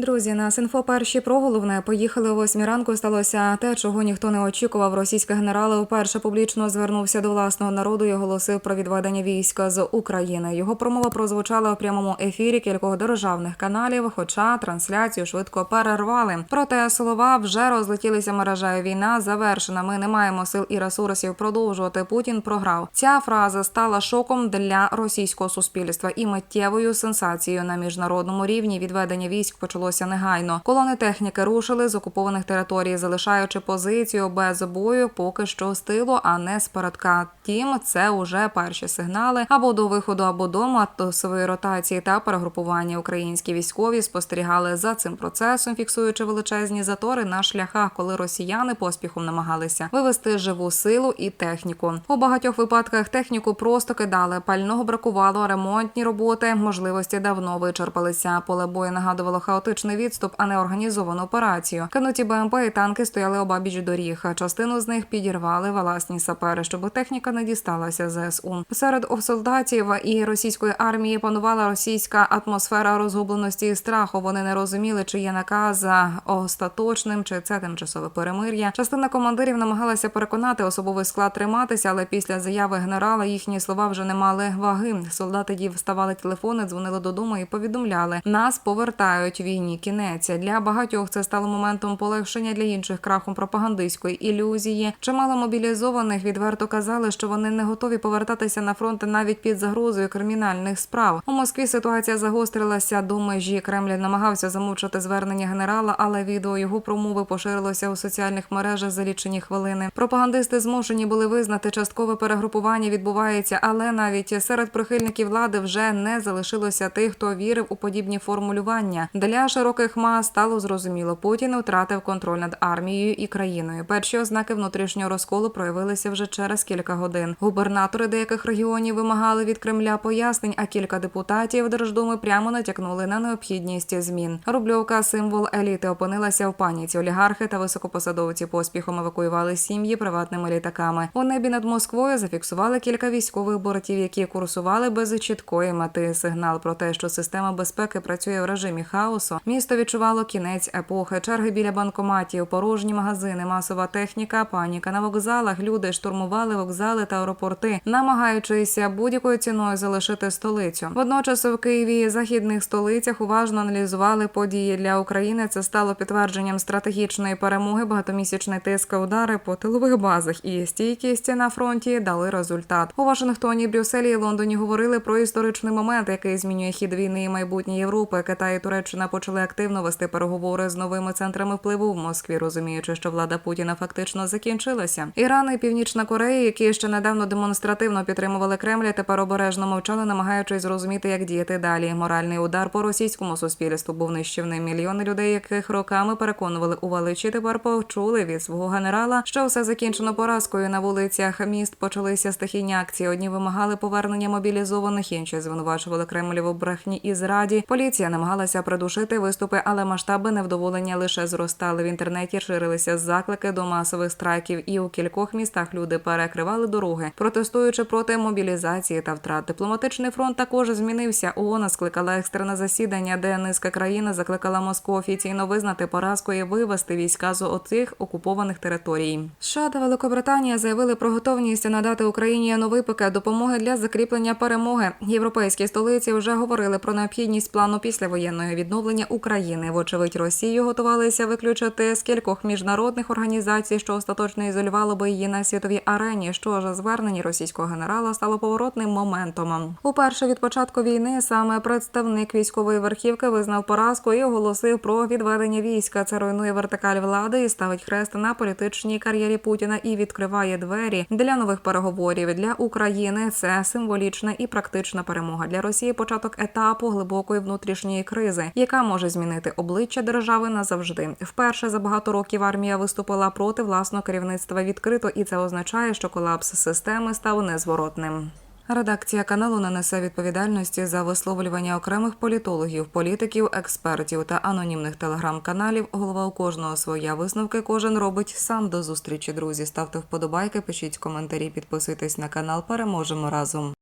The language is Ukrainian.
Друзі, на Синфо перші про головне поїхали о восьмій ранку. Сталося те, чого ніхто не очікував. Російський генерал вперше публічно звернувся до власного народу і оголосив про відведення війська з України. Його промова прозвучала у прямому ефірі кількох державних каналів, хоча трансляцію швидко перервали. Проте слова вже розлетілися мережею. Війна завершена. Ми не маємо сил і ресурсів продовжувати. Путін програв. Ця фраза стала шоком для російського суспільства і миттєвою сенсацією на міжнародному рівні. Відведення військ почалося негайно. Колони техніки рушили з окупованих територій, залишаючи позицію без бою, поки що з тилу, а не з передка. Втім, це уже перші сигнали або до виходу, або до матосової ротації та перегрупування. Українські військові спостерігали за цим процесом, фіксуючи величезні затори на шляхах, коли росіяни поспіхом намагалися вивести живу силу і техніку. У багатьох випадках техніку просто кидали. Пального бракувало, ремонтні роботи, можливості давно вичерпалися. Поле бою нагадувало хаотичний відступ, а не організовану операцію. Кануті БМП і танки стояли обабіч доріг. Частину з них підірвали власні сапери, щоб техніка не дісталася ЗСУ. Серед солдатів і російської армії панувала російська атмосфера розгубленості і страху. Вони не розуміли, чи є наказ остаточним, чи це тимчасове перемир'я. Частина командирів намагалася переконати особовий склад триматися, але після заяви генерала їхні слова вже не мали ваги. Солдати діставали телефони, дзвонили додому і повідомляли: нас повертають війні. Кінець для багатьох це стало моментом полегшення для інших крахом пропагандистської ілюзії. Чимало мобілізованих відверто казали, що вони не готові повертатися на фронт навіть під загрозою кримінальних справ. У Москві ситуація загострилася до межі. Кремль намагався замовчати звернення генерала, але відео його промови поширилося у соціальних мережах за лічені хвилини. Пропагандисти змушені були визнати, часткове перегрупування відбувається, але навіть серед прихильників влади вже не залишилося тих, хто вірив у подібні формулювання. Для широких мас стало зрозуміло, Путін втратив контроль над армією і країною. Перші ознаки внутрішнього розколу проявилися вже через кілька годин. Губернатори деяких регіонів вимагали від Кремля пояснень, а кілька депутатів Держдуми прямо натякнули на необхідність змін. Рубльовка, символ еліти, опинилася в паніці. Олігархи та високопосадовці поспіхом евакуювали сім'ї приватними літаками. У небі над Москвою зафіксували кілька військових бортів, які курсували без чіткої мети. Сигнал про те, що система безпеки працює в режимі хаосу. Місто відчувало кінець епохи. Черги біля банкоматів, порожні магазини, масова техніка, паніка на вокзалах. Люди штурмували вокзали та аеропорти, намагаючись будь-якою ціною залишити столицю. Водночас в Києві і західних столицях уважно аналізували події для України. Це стало підтвердженням стратегічної перемоги. Багатомісячний тиск удари по тилових базах і стійкість на фронті дали результат. У Вашингтоні, Брюсселі і Лондоні говорили про історичний момент, який змінює хід війни і майбутнє Європи. Китай і Туреччина почали активно вести переговори з новими центрами впливу в Москві, розуміючи, що влада Путіна фактично закінчилася. Іран і Північна Корея, які ще недавно демонстративно підтримували Кремль, тепер обережно мовчали, намагаючись зрозуміти, як діяти далі. Моральний удар по російському суспільству був нищівним. Мільйони людей, яких роками переконували у величі, тепер почули від свого генерала, що все закінчено поразкою на вулицях міст. Почалися стихійні акції. Одні вимагали повернення мобілізованих, інші звинувачували Кремль в брехні і зраді. Поліція намагалася придушити виступи, але масштаби невдоволення лише зростали. В інтернеті ширилися заклики до масових страйків, і у кількох містах люди перекривали дороги, протестуючи проти мобілізації та втрат. Дипломатичний фронт також змінився. ООН скликала екстрене засідання, де низка країн закликала Москву офіційно визнати поразку і вивести війська з оцих окупованих територій. США та Великобританія заявили про готовність надати Україні новий пакет допомоги для закріплення перемоги. Європейські столиці вже говорили про необхідність плану післявоєнного відновлення України. Вочевидь, Росію готувалися виключити з кількох міжнародних організацій, що остаточно ізолювало би її на світовій арені. Що ж звернення російського генерала стало поворотним моментом. Уперше від початку війни саме представник військової верхівки визнав поразку і оголосив про відведення війська. Це руйнує вертикаль влади і ставить хрест на політичній кар'єрі Путіна і відкриває двері для нових переговорів для України. Це символічна і практична перемога для Росії. Початок етапу глибокої внутрішньої кризи, яка може змінити обличчя держави назавжди. Вперше за багато років армія виступила проти власного керівництва відкрито, і це означає, що колапс системи став незворотним. Редакція каналу не несе відповідальності за висловлювання окремих політологів, політиків, експертів та анонімних телеграм-каналів. Голова у кожного своя висновки. Кожен робить сам до зустрічі. Друзі, ставте вподобайки, пишіть коментарі, підписуйтесь на канал. Переможемо разом.